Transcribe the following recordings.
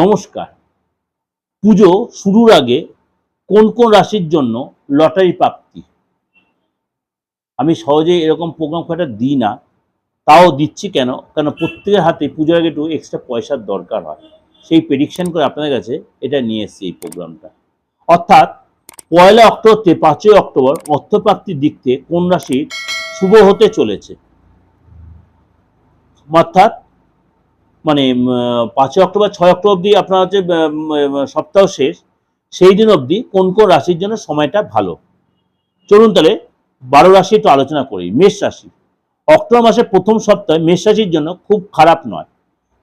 নমস্কার। পুজো শুরুর আগে কোন কোন রাশির জন্য লটারি প্রাপ্তি? আমি সহজে এরকম প্রোগ্রাম খুব দিই না, তাও দিচ্ছি কেন? কেন প্রত্যেকের হাতে পুজোর আগে একটু এক্সট্রা পয়সার দরকার হয়। সেই প্রেডিকশন করে আপনাদের কাছে এটা নিয়ে এসেছি এই প্রোগ্রামটা অর্থাৎ পয়লা অক্টোবর থেকে পাঁচই অক্টোবর অর্থপ্রাপ্তির দিক থেকে কোন রাশি শুভ হতে চলেছে? অর্থাৎ মানে পাঁচই অক্টোবর, ছয় অক্টোবর অবধি আপনার হচ্ছে সপ্তাহ শেষ। সেই দিন অবধি কোন কোন রাশির জন্য সময়টা ভালো? চলুন তাহলে বারো রাশি একটু আলোচনা করি। মেষ রাশি। অক্টোবর মাসের প্রথম সপ্তাহে মেষ রাশির জন্য খুব খারাপ নয়।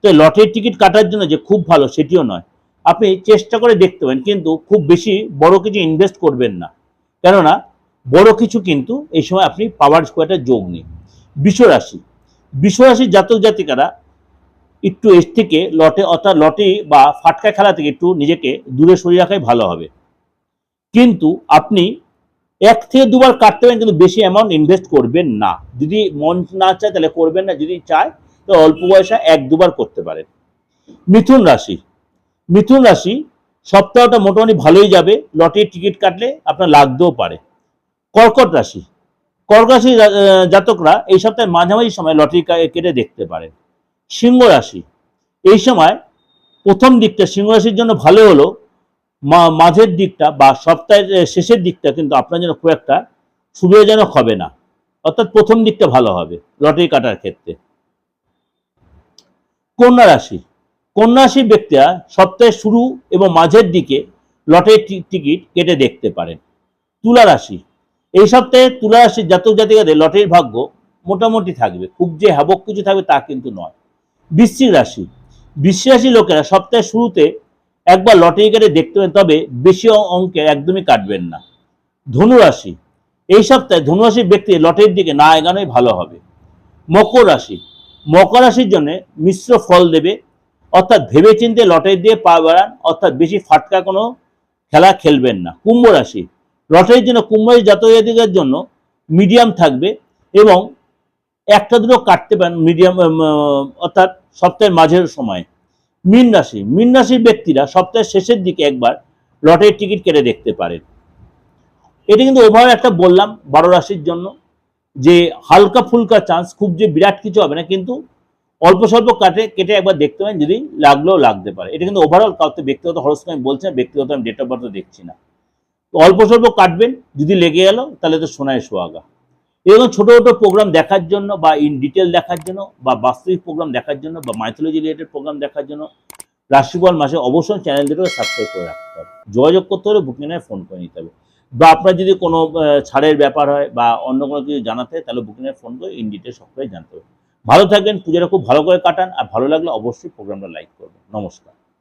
তো লটারির টিকিট কাটার জন্য যে খুব ভালো, সেটিও নয়। আপনি চেষ্টা করে দেখতে পারেন, কিন্তু খুব বেশি বড় কিছু ইনভেস্ট করবেন না। কেননা, বড় কিছু কিন্তু এই সময় আপনি পাওয়ার স্কোয়ারটা যোগ নেই বিষ রাশি বিষ রাশির জাতক জাতিকারা একটু এর থেকে লটে, অর্থাৎ লটে বা ফাটকা খেলা থেকে একটু নিজেকে দূরে সরিয়ে রাখাই ভালো হবে। কিন্তু আপনি এক থেকে দুবার কাটতে পারেন, কিন্তু বেশি অ্যামাউন্ট ইনভেস্ট করবেন না। যদি মন না চায় তাহলে করবেন না, যদি চায় তো অল্প বয়সে এক দুবার করতে পারেন। মিথুন রাশি। মিথুন রাশি সপ্তাহটা মোটামুটি ভালোই যাবে লটারির টিকিট কাটলে আপনার লাগতেও পারে। কর্কট রাশি। কর্কট রাশি জাতকরা এই সপ্তাহের মাঝামাঝি সময় লটারি কেটে দেখতে পারেন। সিংহ রাশি। এই সময় প্রথম দিকটা সিংহ রাশির জন্য ভালো হলো। মা- মাঝের দিকটা বা সপ্তাহের শেষের দিকটা কিন্তু আপনার জন্য খুব একটা সুবিধাজনক হবে না। অর্থাৎ প্রথম দিকটা ভালো হবে লটারি কাটার ক্ষেত্রে। কন্যা রাশি। কন্যা ব্যক্তিরা সপ্তাহের শুরু এবং মাঝের দিকে লটারি টিকিট কেটে দেখতে পারেন। তুলা রাশি। এই সপ্তাহে তুলা রাশির জাতক জাতিকাদের লটারির ভাগ্য মোটামুটি থাকবে। খুব যে হ্যাবক কিছু থাকবে তা কিন্তু নয়। বৃশ্চিক রাশি। বৃশ্চিক রাশির লোকেরা সপ্তাহের শুরুতে একবার লটারি কেটে দেখতে পাবেন তবে বেশি অ- অঙ্কের একদমই কাটবেন না। ধনু রাশি, এই সপ্তাহে ধনু রাশির ব্যক্তি লটারির দিকে না এগানোই ভালো হবে। মকর রাশি, মকর রাশির জন্য মিশ্র ফল দেবে, অর্থাৎ ভেবেচিন্তে লটারি দিয়ে পা বাড়ান, অর্থাৎ বেশি ফাটকা কোনো খেলা খেলবেন না। কুম্ভ রাশি, লটারির জন্য কুম্ভ রাশি জাতিকার জন্য মিডিয়াম থাকবে এবং একটা দুটো কাটতে পারেন মিডিয়াম অর্থাৎ সপ্তাহের মাঝের সময়। মীন রাশি, মীন রাশির ব্যক্তিরা সপ্তাহের শেষের দিকে একবার লটারির টিকিট কেটে দেখতে পারেন। এটা কিন্তু ওভাবে একটা বললাম বারো রাশির জন্য, যে হালকা ফুলকা চান্স খুব যে বিরাট কিছু হবে না, কিন্তু অল্প স্বল্প কাটে, কেটে একবার দেখতে পারেন, যদি লাগলেও লাগতে পারে। এটা কিন্তু ওভারঅল কাউকে ব্যক্তিগত হরস্কোপ আমি বলছি না, ব্যক্তিগত আমি ডেট অফ বার্থ দেখছি না। অল্প স্বল্প কাটবেন, যদি লেগে গেল, তাহলে তো সোনায় সোহাগা। এরকম ছোট ছোট প্রোগ্রাম দেখার জন্য বা ইন ডিটেল দেখার জন্য বা বাস্তবিক প্রোগ্রাম দেখার জন্য বা মাইথোলজি রিলেটেড প্রোগ্রাম দেখার জন্য রাশিফল মাসে অবশ্যই চ্যানেল দুটো সাবস্ক্রাইব করে রাখতে হবে। যোগাযোগ করতে হলে বুকিংয়ে ফোন করে নিতে হবে। বা আপনার যদি কোনো ছাড়ের ব্যাপার হয় বা অন্য কোনো কিছু জানাতে তাহলে বুকিংয়ে ফোন করে ইন ডিটেল সবটাই জানতে হবে। ভালো থাকবেন, পুজোটা খুব ভালো করে কাটান আর ভালো লাগলে অবশ্যই প্রোগ্রামটা লাইক করবেন। নমস্কার।